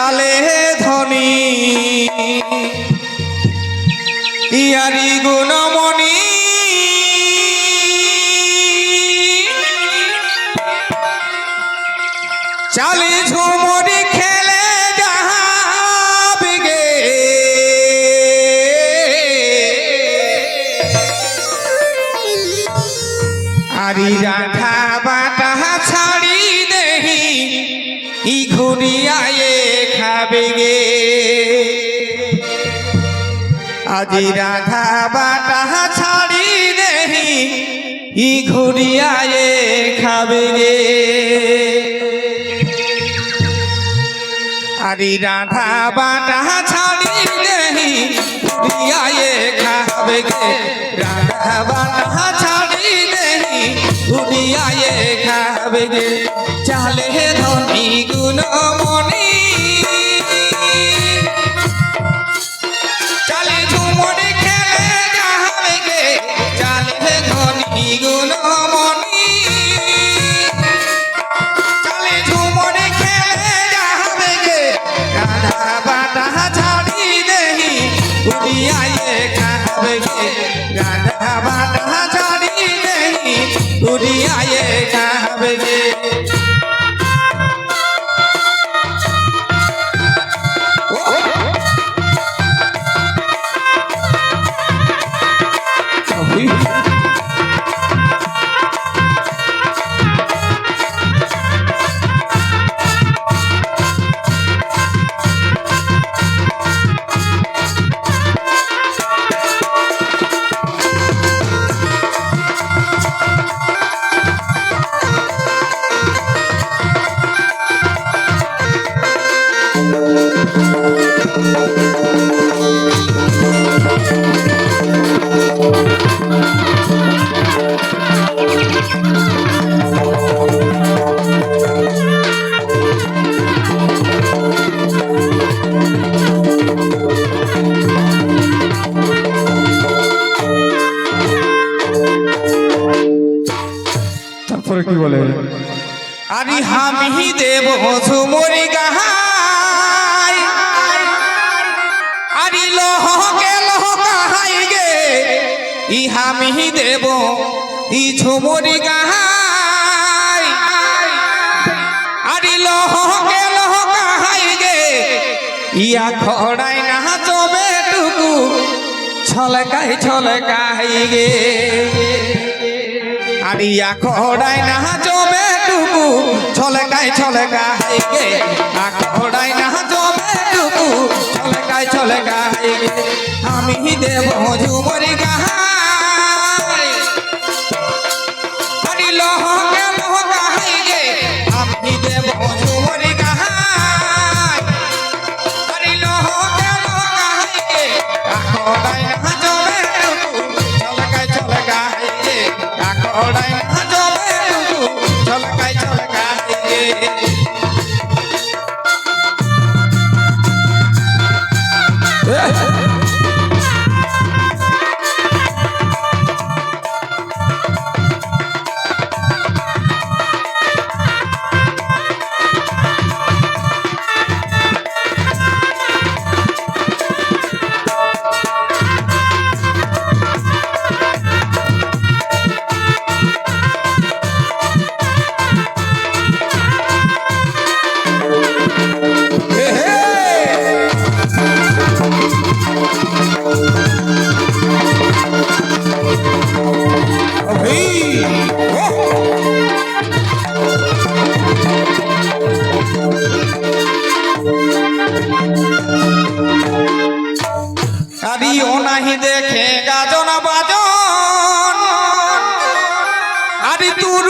চালে ধনী। ইয়ারি গুণমণি। চালে ঝুমরি খেলে গে আজি রাধা বাটা ছাড়ি দেহি ই ঘুরিয়ায়ে খাবে গে। আরি রাধা বাটা ছাড়ি দেহি ঘুরিয়ায়ে খাবে গে। রাধা বাটা ছাড়ি দেহি ঘুরিয়ায়ে খাবে গে। চালে ধনী গুণমণি চালে yeah. আরি হামি দেব ঝুমরি গাহাই। আরি লহকে লহ কাহাই গে, ই হামি দেব, ই ঝুমরি গাহাই। আরি লহকে লহ কাহাই গে ইয়া খড়াই না চবে টুকু, ছলকাই ছলকাই গে। আরিয়া খড়াই না জমে টুকু ছলকাই ছলকাই গে। না জমে ছলকাই গে। আমি দেব ঝুমরি গাহাই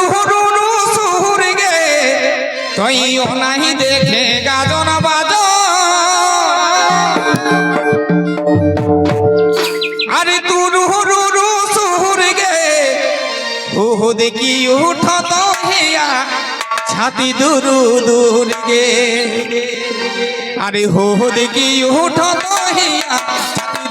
আরি তুরু রুরু সুর গে তইও নাহি দেখে গাজন বাজন আরে তুরু রুরু সুর গে ওহ দেখি উঠত হিয়া, ছাতি দুরু দূর গে আরে হো দেখি উঠত হিয়া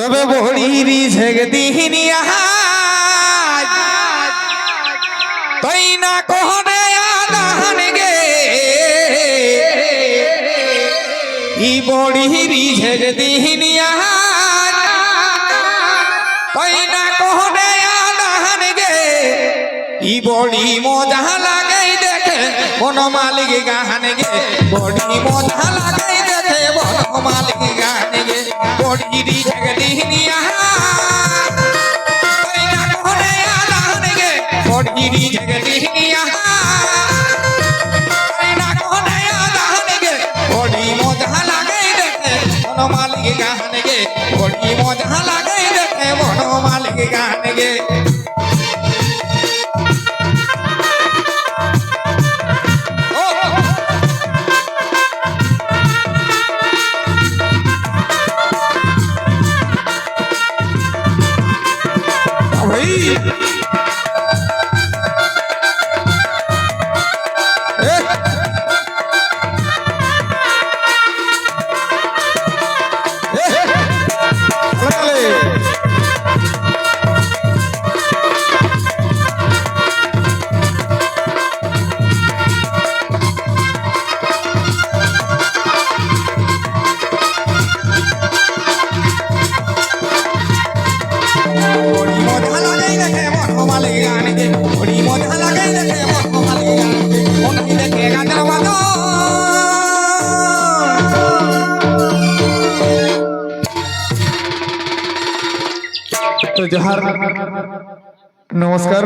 তবে বড়িরি ঝেগ দিহিনি আহাজ। তই না কোহনে আদাহন গে? ই বড়িরি ঝেগ দিহিনি আহাজ। তই না কোহনে আদাহন গে? ই বড়ি মজা লাগাই দেখে বন মালিক গাহান গে। বড়ি মজা লাগাই দেখে বন মালিক ಕೊಡ್ಗಿರಿ ಜಗದೀನಿಯ ಕೊಡ್ಗಿರಿ ಜಗದೀನಿಯ ಕೊಡಿ ಮೋಜಾ ಲಗೈದೆ ಮಾಲಿಗೆ ಗಾನಿಗೆ ಕೊಡಿ ಮೋಜಾ ಲಗೈದೆ ಮಾಲಿಗೆ ಗಾನಿಗೆ Thank you. जोहार नमस्कार